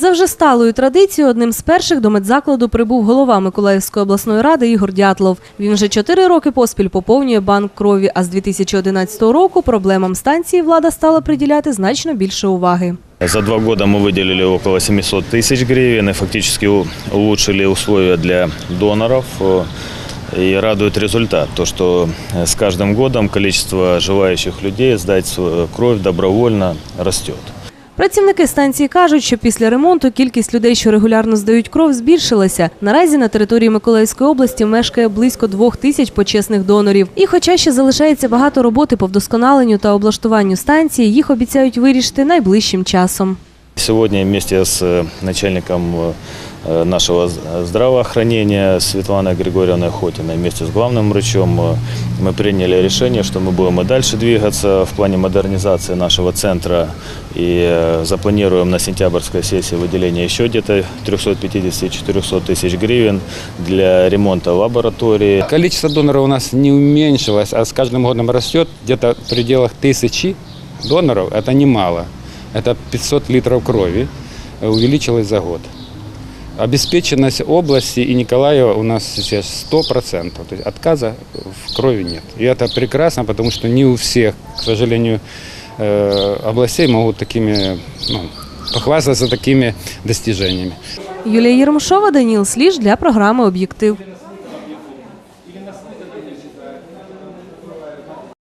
За вже сталою традицією, одним з перших до медзакладу прибув голова Миколаївської обласної ради Ігор Дятлов. Він вже чотири роки поспіль поповнює банк крові, а з 2011 року проблемам станції влада стала приділяти значно більше уваги. За два года мы выделили около 700 тысяч гривен и фактически у- улучшили условия для доноров. Э, И радует результат, то что э, с каждым годом количество желающих людей сдать свою кровь добровольно растет. Працівники станції кажуть, що після ремонту кількість людей, що регулярно здають кров, збільшилася. Наразі на території Миколаївської області мешкає близько двох тисяч почесних донорів. І хоча ще залишається багато роботи по вдосконаленню та облаштуванню станції, їх обіцяють вирішити найближчим часом. Сегодня вместе с э, начальником э, нашего з- здравоохранения Светланой Григорьевной Хотиной, вместе с главным врачом, э, мы приняли решение, что мы будем и дальше двигаться в плане модернизации нашего центра и э, запланируем на сентябрьской сессии выделение еще где-то 350-400 тысяч гривен для ремонта лаборатории. Количество доноров у нас не уменьшилось, а с каждым годом растет где-то в пределах тысячи доноров. Это немало. Это 500 литров крови э, увеличилось за год. Обеспеченность области и Николаева у нас сейчас 100%. То есть отказа в крови нет. И это прекрасно, потому что не у всех, к сожалению, э, областей могут такими, ну, похвастаться такими достижениями. Юлия Ермушова, Данил, Сліж для програми Об'єктив.